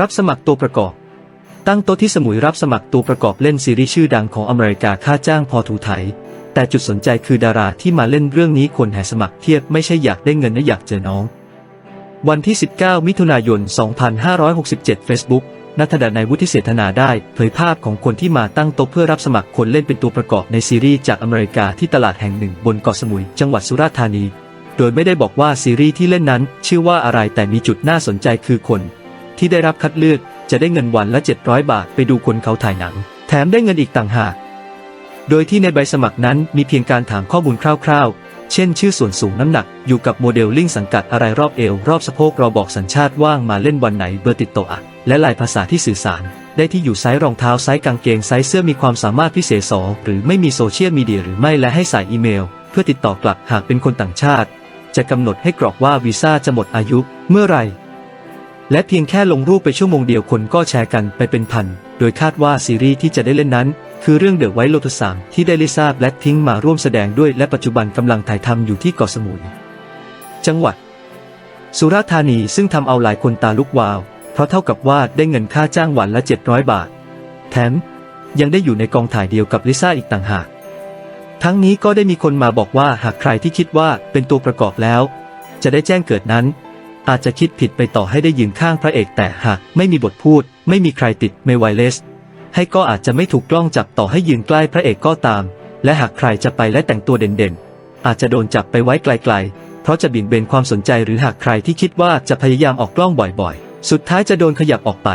รับสมัครตัวประกอบ ตั้งโต๊ะที่สมุยรับสมัครตัวประกอบเล่นซีรีส์ชื่อดังของอเมริกาค่าจ้างพอถูไถ แต่จุดสนใจคือดาราที่มาเล่นเรื่องนี้คนแห่สมัครเทียบไม่ใช่อยากได้เงินนะอยากเจอน้อง วันที่ 19 มิถุนายน 2567 Facebook นัทดาในวุฒิเสถนาได้เผยภาพของคนที่มาตั้งโต๊ะเพื่อรับสมัครคนเล่นเป็นตัวประกอบในซีรีส์จากอเมริกาที่ตลาดแห่งหนึ่งบนเกาะสมุย จังหวัดสุราษฎร์ธานี โดยไม่ได้บอกว่าซีรีส์ที่เล่นนั้น ชื่อว่าอะไรแต่มีจุดน่าสนใจคือคน ที่ได้รับคัดเลือกจะได้เงินวันละ 700 บาทไปดูคนเขาถ่ายหนัง แถมได้เงินอีกต่างหาก โดยที่ในใบสมัครนั้นมีเพียงการถามข้อมูลคร่าวๆ เช่น ชื่อส่วนสูงน้ำหนักอยู่กับโมเดลลิ่งสังกัดอะไรรอบเอว รอบสะโพกเราบอกสัญชาติว่างมาเล่นวันไหนเบอร์ติดต่ออะและลายภาษาที่สื่อสาร ได้ที่อยู่ไซส์รองเท้าไซส์กางเกงไซส์เสื้อมีความสามารถพิเศษสอหรือไม่มีโซเชียลมีเดียหรือไม่และให้ใส่อีเมล เพื่อติดต่อกลับหากเป็นคนต่างชาติ จะกำหนดให้กรอกว่าวีซ่าจะหมดอายุเมื่อไหร่ และเพียงแค่ลงรูปไปชั่วโมงเดียวคนก็แชร์กันไปเป็นพัน โดยคาดว่าซีรีส์ที่จะได้เล่นนั้น คือเรื่องเดอะไวท์โลตัสสามที่ได้ลิซ่าแบล็คทิ้งมาร่วมแสดงด้วยและปัจจุบันกำลังถ่ายทำอยู่ที่เกาะสมุย จังหวัด สุราษฎร์ธานีซึ่งทำเอาหลายคนตาลุกวาว เพราะเท่ากับว่าได้เงินค่าจ้างวันละ 700 บาท แถมยังได้อยู่ในกองถ่ายเดียวกับลิซ่าอีกต่างหาก ทั้งนี้ก็ได้มีคนมาบอกว่าหากใครที่คิดว่าเป็นตัวประกอบแล้ว จะได้แจ้งเกิดนั้น อาจจะคิดผิดไปต่อให้ได้ยืนข้างพระเอกแต่หากไม่มีบทพูด ไม่มีใครติดไม่ไวเลสให้ก็อาจจะไม่ถูกกล้องจับต่อให้ยืนใกล้พระเอกก็ตาม และหากใครจะไปและแต่งตัวเด่นๆ อาจจะโดนจับไปไว้ไกลๆ เพราะจะเบี่ยงเบนความสนใจหรือหากใครที่คิดว่าจะพยายามออกกล้องบ่อยๆ สุดท้ายจะโดนขยับออกไป